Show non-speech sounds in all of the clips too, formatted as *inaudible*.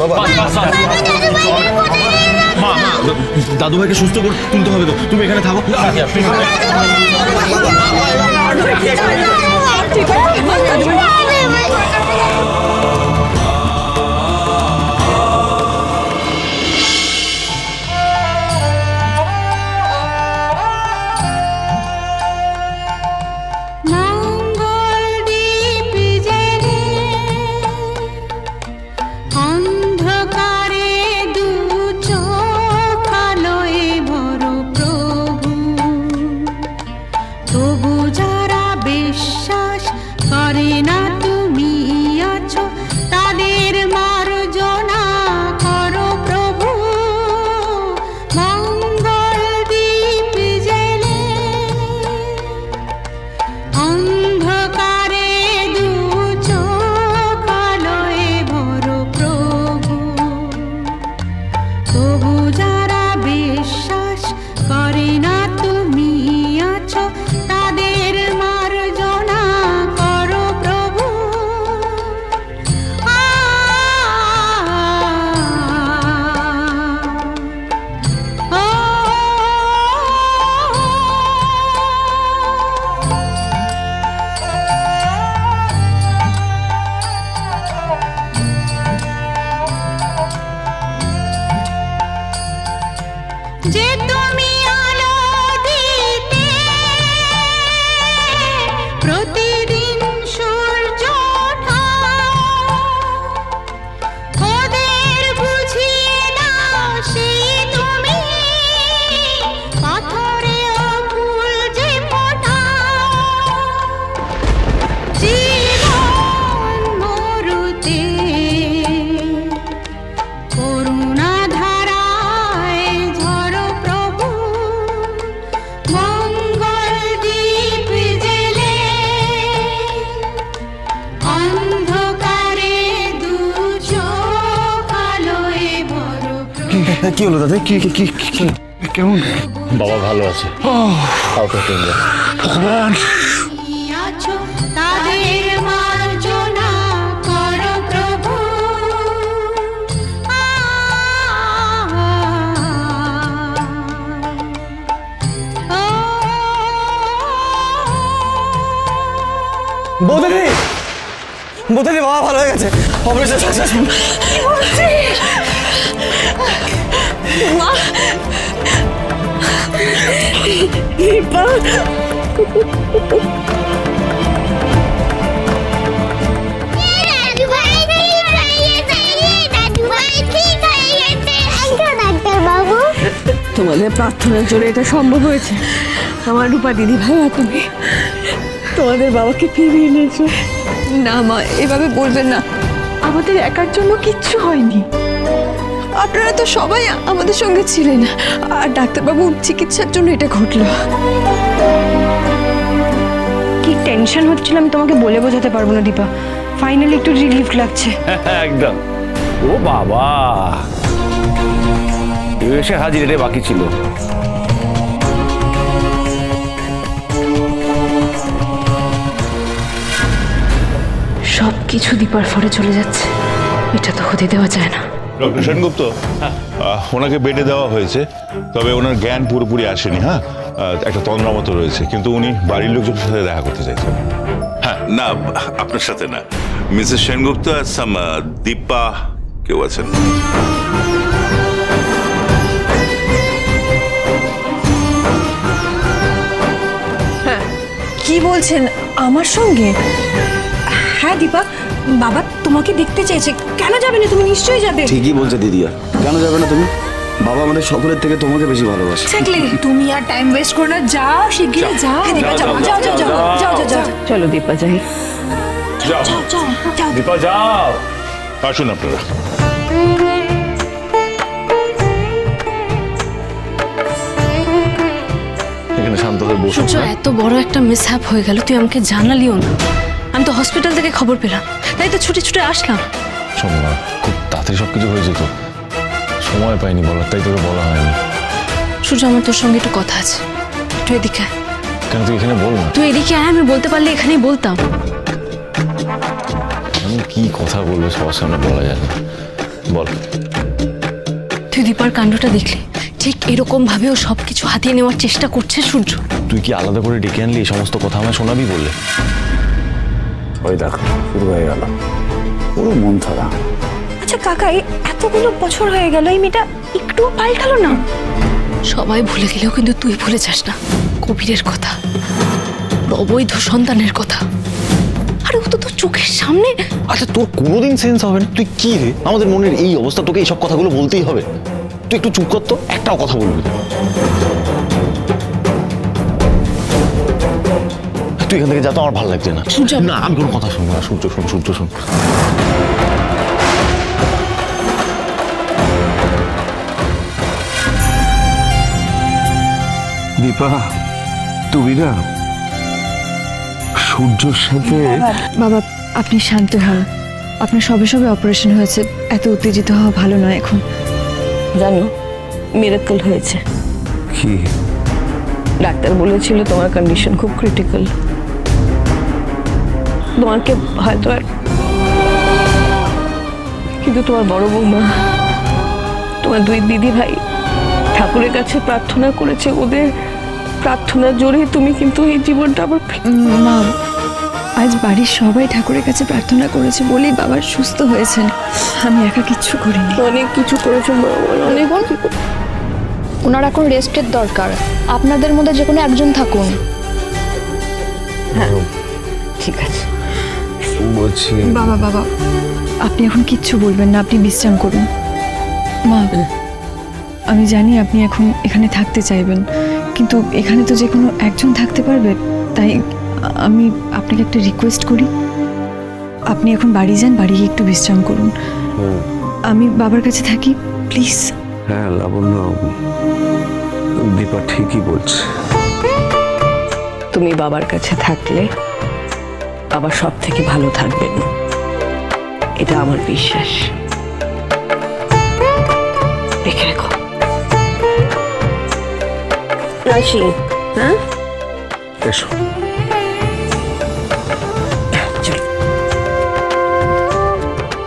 বাবা মা মা দাদু ভাইকে সুস্থ করে তুলতে হবে তো তুমি এখানে থাকো কি হলো দাদা? কি কি কি কেমন? বাবা ভালো আছে। আউট অফ ভগবান! বৌদিদি বৌদিদি বাবা ভালো হয়ে গেছে। অপারেশন সাকসেসফুল তোমাদের প্রার্থনার জন্য এটা সম্ভব হয়েছে। আমার রূপা দিদি ভাই তুমি তোমাদের বাবাকে ফিরিয়ে এনেছো। না মা, এভাবে বলবেন না। আমাদের একার জন্য কিচ্ছু হয়নি। আপনারা তো সবাই আমাদের সঙ্গে ছিলেন। আর ডাক্তারবাবু চিকিৎসার জন্য এটা ঘটলো। কি টেনশন হচ্ছিল আমি তোমাকে বলে বোঝাতে পারব না দীপা। ফাইনালি একটু রিলিফ লাগছে। *laughs* একদম। ও বাবা। এসে হাজির রে বাকি ছিল। সব কিছু দীপার ফরে চলে যাচ্ছে। এটা তো হতে দেওয়া যায় না। ডক্টর সেনগুপ্ত আহ, ওনাকে বেডে দেওয়া হয়েছে তবে ওনার জ্ঞান পুরোপুরি আসেনি হ্যাঁ? একটা তন্দ্রা মতো রয়েছে কিন্তু উনি বাড়ির লোকজনের সাথে দেখা করতে চাইছেন। হ্যাঁ না আপনার সাথে না। মিসেস সেনগুপ্ত আর সাম দীপা কেউ আছেন? কি বলছেন আমার সঙ্গে? হ্যাঁ দীপা বাবা তোমাকে দেখতে চেয়েছে। কেন যাবে না তুমি? নিশ্চয়ই যাবে। ঠিকই বলছে দিদিয়া কেন যাবে না তুমি? বাবা আমাদের সকলের থেকে তোমাকে বেশি ভালোবাসে। এক্স্যাক্টলি তুমি আর টাইম ওয়েস্ট করো না। যাও শিগগিরই যাও। দীপা যাও যাও যাও যাও যাও যাও যাও। চলো দীপা যাই। যাও যাও যাও দীপা যাও। আসুন আপনারা। এখানে শান্ত হয়ে বসে এত বড় একটা মিস হয়ে গেল। তুই আমাকে জানালিও না। আমি তো হসপিটাল থেকে খবর পেলাম। তাই তো ছুটে ছুটে আসলাম। শোনো না খুব তাড়াতাড়ি সব কিছু হয়ে যেত। সময় পাইনি বলার তাই তোকে বলা হয়নি। সূর্য আমার তোর সঙ্গে একটু কথা আছে। একটু এদিকে। কেন তুই এখানে বল না? তুই এদিকে আয় আমি বলতে পারলে এখানেই বলতাম। আমি কি কথা বলব সবার সামনে বলা যায় না। বল। তুই দীপার কাণ্ডটা দেখলি? ঠিক এরকম ভাবে ও সব কিছু হাতিয়ে নেওয়ার চেষ্টা করছে সূর্য। তুই কি আলাদা করে ডেকে আনলি এই সমস্ত কথা আমায় শোনাবি বললে? ওই দেখো শুরু হয়ে গেল। পুরো মন ধরা আচ্ছা কাকা এই এতগুলো বছর হয়ে গেল এই মেয়েটা একটুও পাল্টালো না? সবাই ভুলে গেলেও কিন্তু তুই ভুলে যাস না। কবিরের কথা অবৈধ সন্তানের কথা। আরে ও তো তোর চোখের সামনে। আচ্ছা তোর কোনোদিন সেন্স হবে না? তুই কি রে? আমাদের মনের এই অবস্থা তোকে এইসব কথাগুলো বলতেই হবে। তুই একটু চুপ কর তো একটাও কথা বলবি না। তুই এখান থেকে যা তো আমার ভালো লাগছে না। সূর্য। না আমি কোনো কথা শুনব না সূর্য শুন সূর্য শুন। দীপা তুমি না সূর্যর সাথে বাবা আপনি শান্ত হন। আপনার সবে সবে অপারেশন হয়েছে। এত উত্তেজিত হওয়া ভালো নয় এখন। জানো মিরাক্কেল হয়েছে। কি? ডাক্তার বলেছিল তোমার কন্ডিশন খুব ক্রিটিক্যাল তোমাকে হয়তো আর কিন্তু তোমার বড় বৌমা তোমার দুই দিদি ভাই ঠাকুরের কাছে প্রার্থনা করেছে ওদের প্রার্থনার জোরে তুমি কিন্তু এই জীবনটা আবার মা আজ বাড়ির সবাই ঠাকুরের কাছে প্রার্থনা করেছে বলেই বাবা সুস্থ হয়েছেন। আমি একা কিচ্ছু করিনি। অনেক কিছু করেছ অনেক কিছু ওনার এখন রেস্টের দরকার। আপনাদের মধ্যে যে কোনো একজন থাকুন। হ্যাঁ। ঠিক আছে। বলছি। বাবা বাবা আপনি এখন কিচ্ছু বলবেন না আপনি বিশ্রাম করুন। মা আমি জানি আপনি এখন এখানে থাকতে চাইবেন কিন্তু এখানে তো যে কোনো একজন থাকতে পারবে তাই আমি আপনাকে একটা রিকোয়েস্ট করি। আপনি এখন বাড়ি যান বাড়ি গিয়ে একটু বিশ্রাম করুন। আমি বাবার কাছে থাকি প্লিজ। হ্যাঁ লাবণ্য দীপা ঠিকই বলছে। তুমি বাবার কাছে থাকলে বাবা সব থেকে ভালো থাকবেন। এটা আমার বিশ্বাস। দেখে রেখো। রাশি হ্যাঁ? এসো।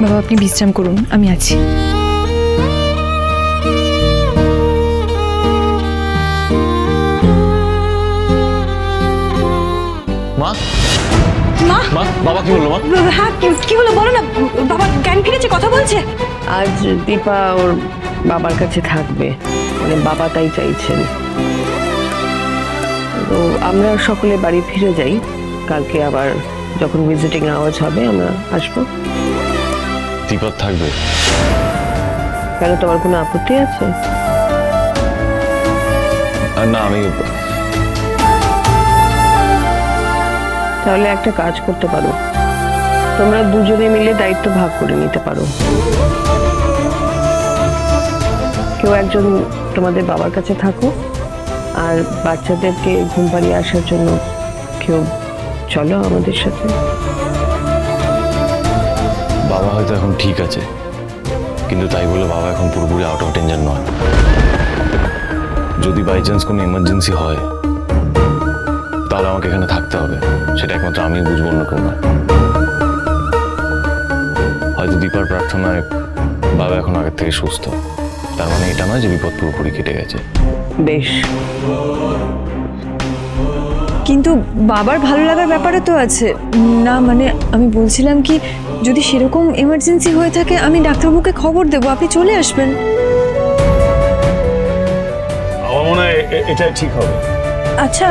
বাবা আপনি বিশ্রাম করুন আমি আছি। মা? মা? মা বাবা কি বলল মা? হ্যাঁ কি- হলো বলো না বাবা জ্ঞান ফিরেছে কথা বলছে। আজ দীপা ওর বাবার কাছে থাকবে মানে বাবা তাই চাইছেন। তো আমরা সকলে বাড়ি ফিরে যাই কালকে আবার যখন ভিজিটিং আওয়াজ হবে আমরা আসব। দীপক থাকবে। কেন তোমার কোনো আপত্তি আছে? আর না আমি তাহলে একটা কাজ করতে পারো। তোমরা দুজনে মিলে দায়িত্ব ভাগ করে নিতে পারো। কেউ একজন তোমাদের বাবার কাছে থাকো আর বাচ্চাদেরকে ঘুম পাড়িয়ে আসার জন্য কেউ চলো আমাদের সাথে। বাবা হয়তো এখন ঠিক আছে, কিন্তু তাই বলে বাবা এখন পুরোপুরি আউট অফ টেনশন নয়। যদি বাই চান্স কোনো এমার্জেন্সি হয়, তাহলে আমাকে এখানে থাকতে হবে। সেটা একমাত্র আমি বুঝব অন্য কেউ নয়। হয়তো দীপার প্রার্থনায় বাবা এখন আগের থেকে সুস্থ। তার মানে এটা নয় যে বিপদ পুরোপুরি কেটে গেছে। বেশ। কিন্তু বাবার ভালো লাগার ব্যাপারে তো আছে। না মানে আমি বলছিলাম কি যদি সেরকম এমার্জেন্সি হয়ে থাকে আমি ডাক্তারবাবুকে খবর দেবো আপনি চলে আসবেন। আমার মনে হয় এটাই ঠিক হবে। আচ্ছা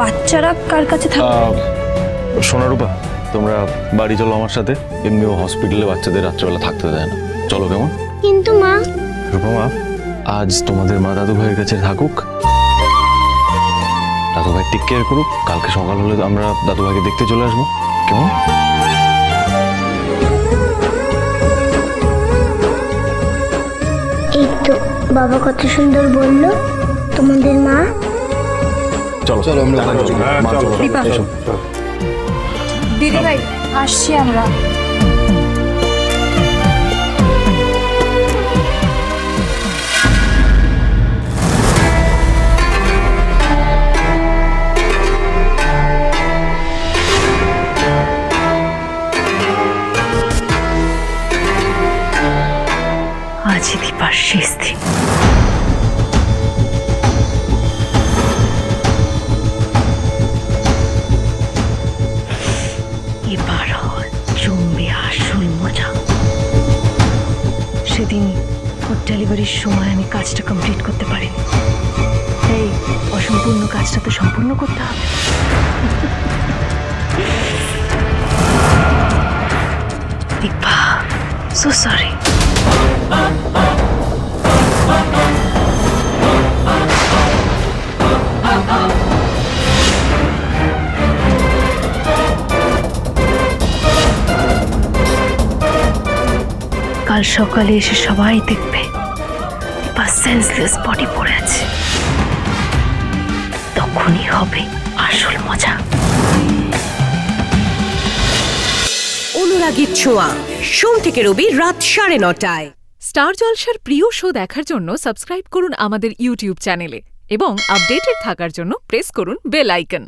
বাচ্চারা কার কাছে থাকবে সোনারূপা তোমরা বাড়ি চলো আমার সাথে। এমনিও হসপিটালে বাচ্চাদের রাত্রেবেলা থাকতে দেয় না। চলো কেমন? কিন্তু মা। রূপা মা আজ তোমাদের মা দাদু ভাইয়ের কাছে থাকুক। দাদু ভাই টেক কেয়ার করুক। কালকে সকাল হলে আমরা দাদু ভাইকে দেখতে চলে আসব। কেমন? এই তো বাবা কত সুন্দর বলল। তোমাদের মা চলো চলো আমরা এসো। দিদি ভাই আসছি আমরা। ডেলিভারির সময় আমি কাজটা কমপ্লিট করতে পারিনি। এই অসম্পূর্ণ কাজটা তো সম্পূর্ণ করতে হবে। দীপা সো সরি কাল সকালে এসে সবাই দেখবে। দীপা সেন্সলেস বডি পড়ে আছে। তখনই হবে আসল মজা। অনুরাগীর ছোঁয়া সোম থেকে রবি রাত সাড়ে নটায়। স্টার জলসার প্রিয় শো দেখার জন্য সাবস্ক্রাইব করুন আমাদের ইউটিউব চ্যানেলে এবং আপডেটেড থাকার জন্য প্রেস করুন বেল আইকন।